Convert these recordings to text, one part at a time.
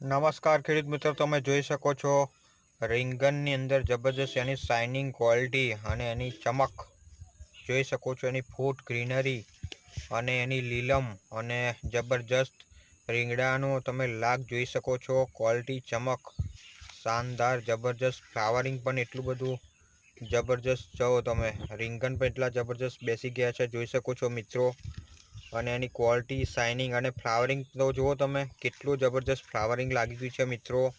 નમસ્કાર, ખેડૂત મિત્રો, તમે જોઈ શકો છો રીંગનની અંદર જબરજસ્ત એની શાઇનિંગ ક્વોલિટી અને એની ચમક. જોઈ શકો છો એની ફૂટ ગ્રીનરી અને એની લીલમ અને જબરજસ્ત રીંગણાનો તમે લાગ જોઈ શકો છો. ક્વોલિટી ચમક, શાનદાર, જબરજસ્ત ફ્લાવરિંગ પણ એટલું બધું જબરજસ્ત જો તમે રીંગણ પણ એટલા જબરજસ્ત બેસી ગયા છે. જોઈ શકો છો મિત્રો અને એની ક્વોલિટી શાઇનિંગ અને ફ્લાવરિંગ તો જુઓ તમે, કેટલું જબરજસ્ત ફ્લાવરિંગ લાગી ગયું છે મિત્રો.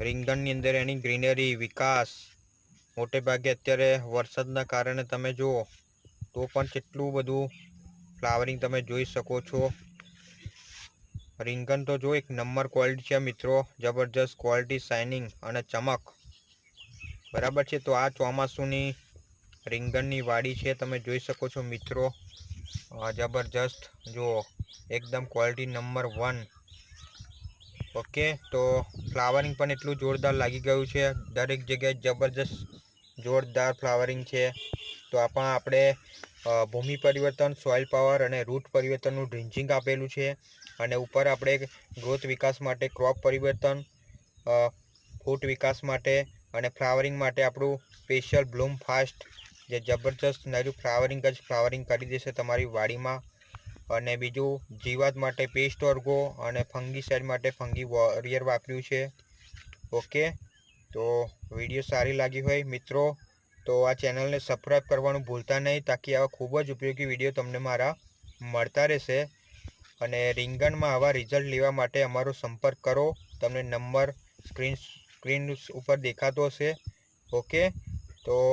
રીંગણની અંદર એની ગ્રીનરી વિકાસ. મોટે ભાગે અત્યારે વરસાદના કારણે તમે જુઓ, તો પણ કેટલું બધું ફ્લાવરિંગ તમે જોઈ શકો છો. રીંગણ તો જો એક નંબર ક્વોલિટી છે મિત્રો. જબરજસ્ત ક્વોલિટી શાઇનિંગ અને ચમક. બરાબર છે? તો આ ચોમાસુની રીંગણની વાડી છે, તમે જોઈ શકો છો મિત્રો. જબરજસ્ત. જુઓ, એકદમ ક્વોલિટી નંબર વન ઓકે, તો ફ્લાવરિંગ પણ એટલું જોરદાર લાગી ગયું છે. દરેક જગ્યાએ જબરજસ્ત જોરદાર ફ્લાવરિંગ છે. તો આપણા આપણે ભૂમિ પરિવર્તન સોઇલ પાવર અને રૂટ પરિવર્તનનું ડ્રિન્ચિંગ આપેલું છે. અને ઉપર આપણે ગ્રોથ વિકાસ માટે ક્રોપ પરિવર્તન ફૂટ વિકાસ માટે અને ફ્લાવરિંગ માટે આપણું સ્પેશિયલ બ્લૂમ ફાસ્ટ જે જબરજસ્ત નરું ફ્લાવરિંગ જ ફ્લાવરિંગ કરી દેશે તમારી વાડીમાં. અને બીજું, જીવાત માટે પેસ્ટ ઓર્ગો અને ફંગીસાઇડ માટે ફંગી વોરિયર વાપર્યું છે. ઓકે? તો વીડિયો સારી લાગી હોય મિત્રો, તો આ ચેનલને સબસ્ક્રાઈબ કરવાનું ભૂલતા નહીં તાકી આવા ખૂબ જ ઉપયોગી વીડિયો તમને મારા મળતા રહેશે. અને રીંગણમાં આવા રિઝલ્ટ લેવા માટે અમારો સંપર્ક કરો. તમને નંબર, સ્ક્રીન સ્ક્રીન ઉપર દેખાતો હશે. ઓકે? તો